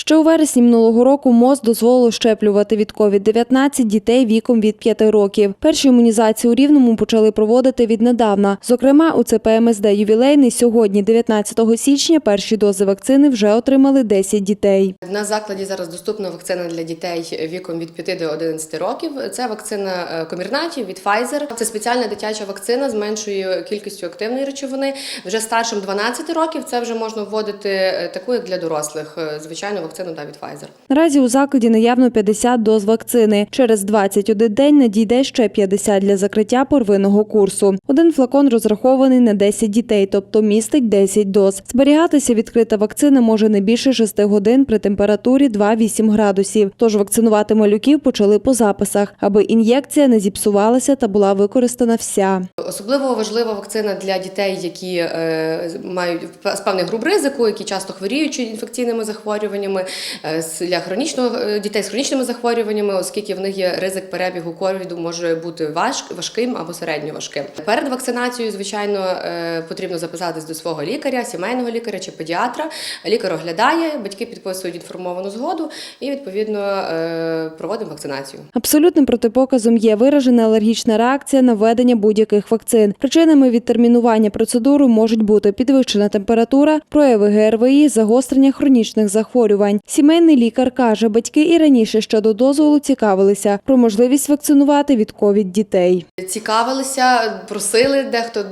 Ще у вересні минулого року МОЗ дозволило щеплювати від COVID-19 дітей віком від 5 років. Перші імунізації у Рівному почали проводити віднедавна. Зокрема, у ЦПМСД ювілейний сьогодні, 19 січня, перші дози вакцини вже отримали 10 дітей. На закладі зараз доступна вакцина для дітей віком від 5 до 11 років. Це вакцина е, Комірнаті від Pfizer. Це спеціальна дитяча вакцина з меншою кількістю активної речовини. Вже старшим 12 років це вже можна вводити е, таку, як для дорослих. е, Звичайну вакцину да, від Pfizer. Наразі у закладі наявно 50 доз вакцини. Через 21 день надійде ще 50 для закриття первинного курсу. Один флакон розрахований на 10 дітей, тобто містить 10 доз. Зберігатися відкрита вакцина може не більше 6 годин при температурі 2-8 градусів. Тож вакцинувати малюків почали по записах, аби ін'єкція не зіпсувалася та була використана вся. Особливо важлива вакцина для дітей, які е, мають з певних груп ризику, які часто хворіють інфекційними захворюваннями, е, для хронічного е, дітей з хронічними захворюваннями, оскільки в них є ризик перебігу ковіду, може бути важ, важким або середньо важким. Перед вакцинацією, звичайно, е, потрібно записатись до свого лікаря, сімейного лікаря чи педіатра. Лікар оглядає, батьки підписують інформовану згоду і відповідно проводимо вакцинацію. Абсолютним протипоказом є виражена алергічна реакція на введення будь-яких вакцин. Причинами відтермінування процедури можуть бути підвищена температура, прояви ГРВІ, загострення хронічних захворювань. Сімейний лікар каже, батьки і раніше щодо дозволу цікавилися про можливість вакцинувати від ковід дітей. Цікавилися, просили, дехто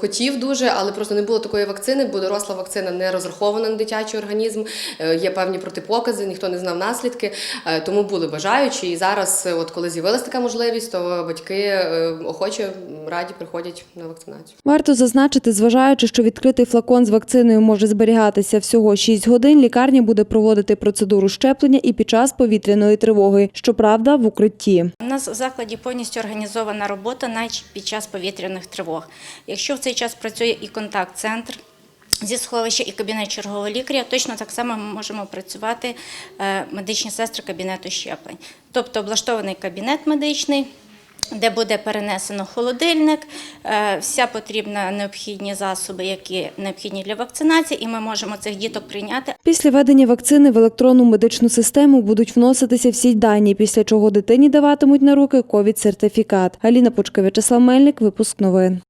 хотів дуже, але просто не було такої вакцини, бо доросла вакцина не розрахована на дитячий організм. е, Є певні протипокази, ніхто не знав наслідки, е, тому були бажаючі. І зараз, е, от коли з'явилася така можливість, то батьки охоче раді приходять на вакцинацію. Варто зазначити, зважаючи, що відкритий флакон з вакциною може зберігатися всього 6 годин, лікарня буде проводити процедуру щеплення і під час повітряної тривоги, щоправда, в укритті. У нас в закладі повністю організована робота навіть під час повітряних тривог. Якщо в цей час працює і контакт-центр. Зі сховища і кабінет чергового лікаря точно так само ми можемо працювати е, медичні сестри кабінету щеплень. Тобто облаштований кабінет медичний, де буде перенесено холодильник, е, вся потрібна необхідні засоби, які необхідні для вакцинації, і ми можемо цих діток прийняти Після введення вакцини в електронну медичну систему будуть вноситися всі дані, після чого дитині даватимуть на руки ковід-сертифікат. Аліна Пучка, В'ячеслав Мельник, випуск новин.